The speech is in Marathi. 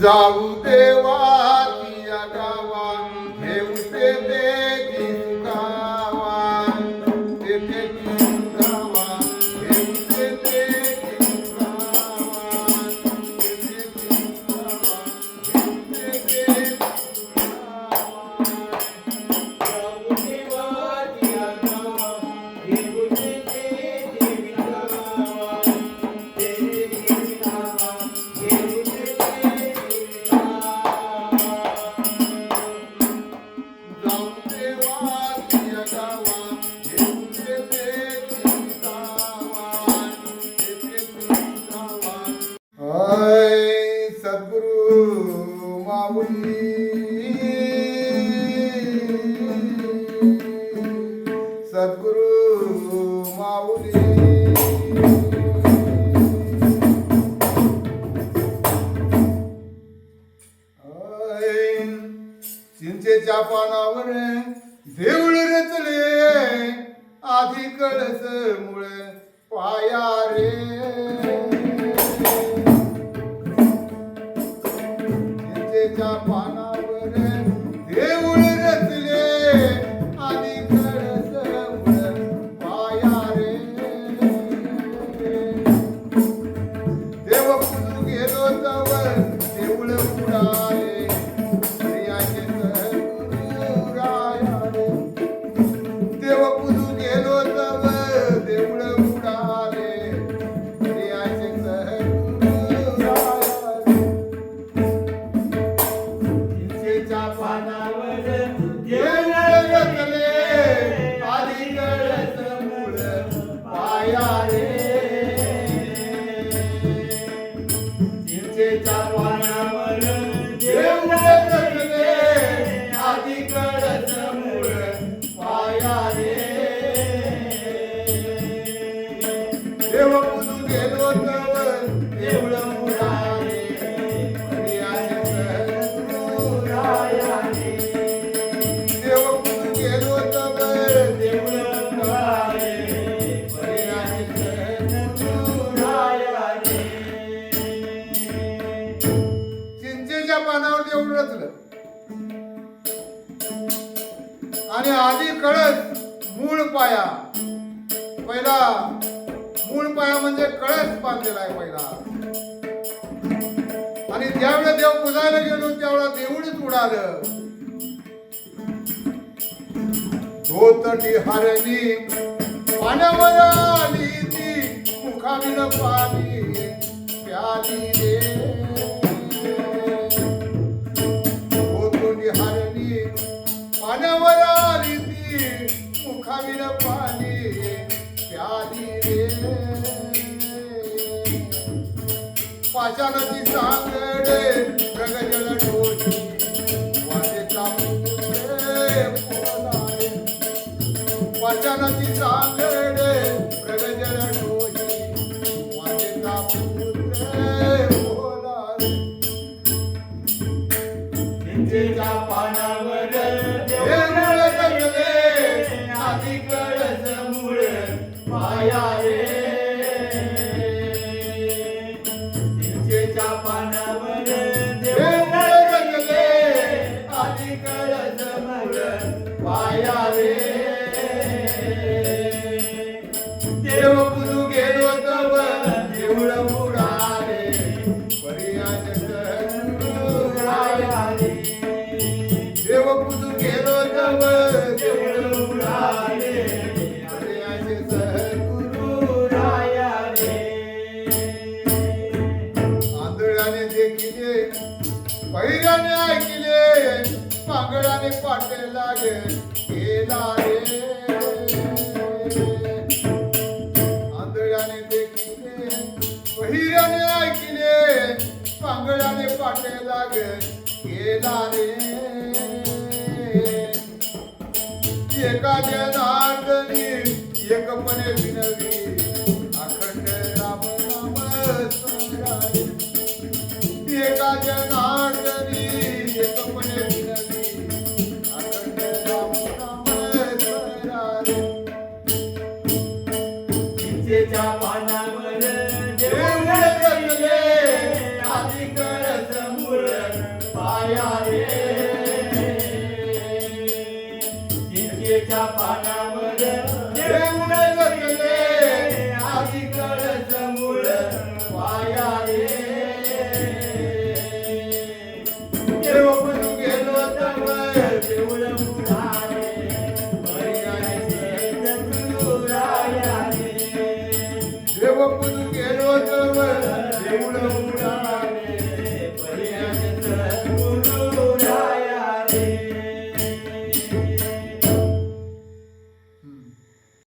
जाऊ देवा. चिंचेच्या पानावर देऊळ रचले आधी कळस मुळे पाया रे. Tiente tawana पहिला मूळ पाया म्हणजे कळस बांधलेला आहे पहिला. आणि ज्यावेळेला देव पुजायला गेलो त्यावेळेला देऊळच उडालं. धोतटी हरली पाण्यावर आली ती मुखाविन पाणी प्याली रे. पाषाणाची सांगडे प्रगजल डोळी वाजेचा पाषाणाची सांगडे प्रगजल डोळी वाजेचा पुत्रे बोला पाना पुजू गेलो आंधळाने देखिले पहिल्याने ऐकिले पांगळाने पाटे लागे गेला रे. आंधळाने देखिले पहिल्याने ऐकिले पांगळाने पाटे लागे गेला रे. एका जनार्दनी एकपणे विनवी पानावर. देऊळ बसले आधी कळस मूळ पाया रे देव बनू गेलो तर देऊळ मुळारे देव बनू गेलो तर देऊळ